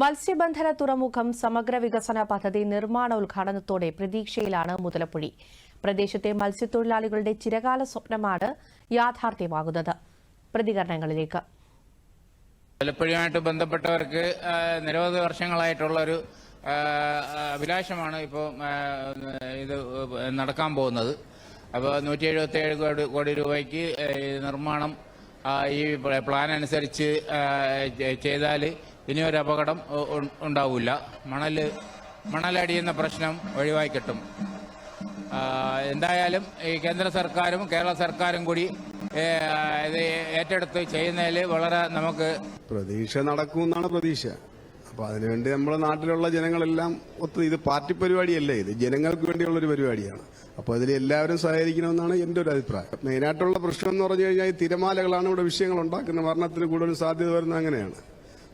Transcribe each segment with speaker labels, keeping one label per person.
Speaker 1: മത്സ്യബന്ധന തുറമുഖം സമഗ്ര വികസന പദ്ധതി നിർമ്മാണ ഉദ്ഘാടനത്തോടെ പ്രതീക്ഷയിലാണ് മുതലപ്പുഴി. പ്രദേശത്തെ മത്സ്യത്തൊഴിലാളികളുടെ ചിരകാല സ്വപ്നമാണ് യാഥാർത്ഥ്യമാകുന്നത്. പ്രതികരണങ്ങളിലേക്ക്.
Speaker 2: മുതലപ്പുഴയുമായിട്ട് ബന്ധപ്പെട്ടവർക്ക് നിരവധി വർഷങ്ങളായിട്ടുള്ള ഒരു അഭിലാഷമാണ് ഇപ്പോൾ ഇത് നടക്കാൻ പോകുന്നത്. അപ്പോൾ നൂറ്റി എഴുപത്തി ഏഴ് കോടി കോടി രൂപയ്ക്ക് നിർമ്മാണം ഈ പ്ലാൻ അനുസരിച്ച് ചെയ്താൽ ഇനിയൊരു അപകടം ഉ- ഉ- ഉണ്ടാവില്ല മണൽ മണലടിയുന്ന പ്രശ്നം ഒഴിവായി കിട്ടും. എന്തായാലും ഈ കേന്ദ്ര സർക്കാരും കേരള സർക്കാരും കൂടി ഇത് ഏറ്റെടുത്ത് ചെയ്യുന്നതിൽ വളരെ നമുക്ക്
Speaker 3: പ്രതീക്ഷ നടക്കുമെന്നാണ് പ്രതീക്ഷ. അപ്പൊ അതിനുവേണ്ടി നമ്മുടെ നാട്ടിലുള്ള ജനങ്ങളെല്ലാം ഒത്തിരി ഇത് പാർട്ടി പരിപാടിയല്ല? ഇത് ജനങ്ങൾക്ക് വേണ്ടിയുള്ള ഒരു പരിപാടിയാണ്. അപ്പോൾ അതിൽ എല്ലാവരും സഹകരിക്കണമെന്നാണ് എന്റെ ഒരു അഭിപ്രായം. മെയിനായിട്ടുള്ള പ്രശ്നം എന്ന് പറഞ്ഞു കഴിഞ്ഞാൽ ഈ തിരമാലകളാണ് ഇവിടെ വിഷയങ്ങൾ ഉണ്ടാക്കുന്നത്. മരണത്തിന് കൂടുതൽ സാധ്യത വരുന്നത് അങ്ങനെയാണ്.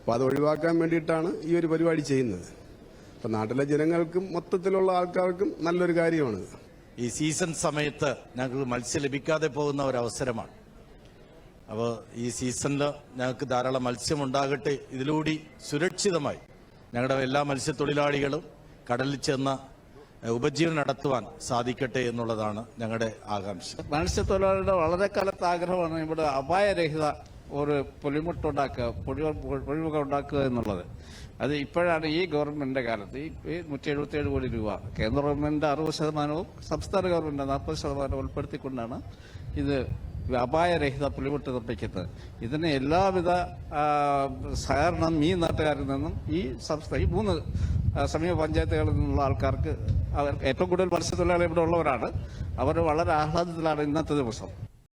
Speaker 3: അപ്പൊ അത് ഒഴിവാക്കാൻ വേണ്ടിയിട്ടാണ് ഈ ഒരു പരിപാടി ചെയ്യുന്നത്. അപ്പോൾ നാട്ടിലെ ജനങ്ങൾക്കും മൊത്തത്തിലുള്ള ആൾക്കാർക്കും നല്ലൊരു കാര്യമാണ്.
Speaker 4: ഈ സീസൺ സമയത്ത് ഞങ്ങൾക്ക് മത്സ്യം ലഭിക്കാതെ പോകുന്ന ഒരു അവസരമാണ് അപ്പോൾ ഈ സീസണിൽ ഞങ്ങൾക്ക് ധാരാളം മത്സ്യം ഉണ്ടാകട്ടെ ഇതിലൂടെ സുരക്ഷിതമായി ഞങ്ങളുടെ എല്ലാ മത്സ്യത്തൊഴിലാളികളും കടലിൽ ചെന്ന ഉപജീവനം നടത്തുവാൻ സാധിക്കട്ടെ എന്നുള്ളതാണ് ഞങ്ങളുടെ ആകാംക്ഷ.
Speaker 5: മത്സ്യത്തൊഴിലാളികളുടെ വളരെ കാലത്ത് ആഗ്രഹമാണ് ഇവിടെ അപായരഹിത ഒരു പൊലിമുട്ടുണ്ടാക്കുക പൊഴി പൊഴിമുഖം ഉണ്ടാക്കുക എന്നുള്ളത്. അത് ഇപ്പോഴാണ് ഈ ഗവൺമെന്റിന്റെ കാലത്ത് ഈ നൂറ്റി എഴുപത്തി ഏഴ് കോടി രൂപ കേന്ദ്ര ഗവൺമെന്റിന്റെ അറുപത് ശതമാനവും സംസ്ഥാന ഗവൺമെന്റ് നാൽപ്പത് ശതമാനവും ഉൾപ്പെടുത്തിക്കൊണ്ടാണ് ഇത് അപായരഹിത പുലിമുട്ട് നിർമ്മിക്കുന്നത്. ഇതിന് എല്ലാവിധ സഹകരണം ഈ നാട്ടുകാരിൽ നിന്നും ഈ സംസ്ഥാന ഈ മൂന്ന് സമീപ പഞ്ചായത്തുകളിൽ നിന്നുള്ള ആൾക്കാർക്ക് അവർ ഏറ്റവും കൂടുതൽ മത്സ്യത്തൊഴിലാളികൾ ഇവിടെ ഉള്ളവരാണ്. അവർ വളരെ ആഹ്ലാദത്തിലാണ് ഇന്നത്തെ ദിവസം.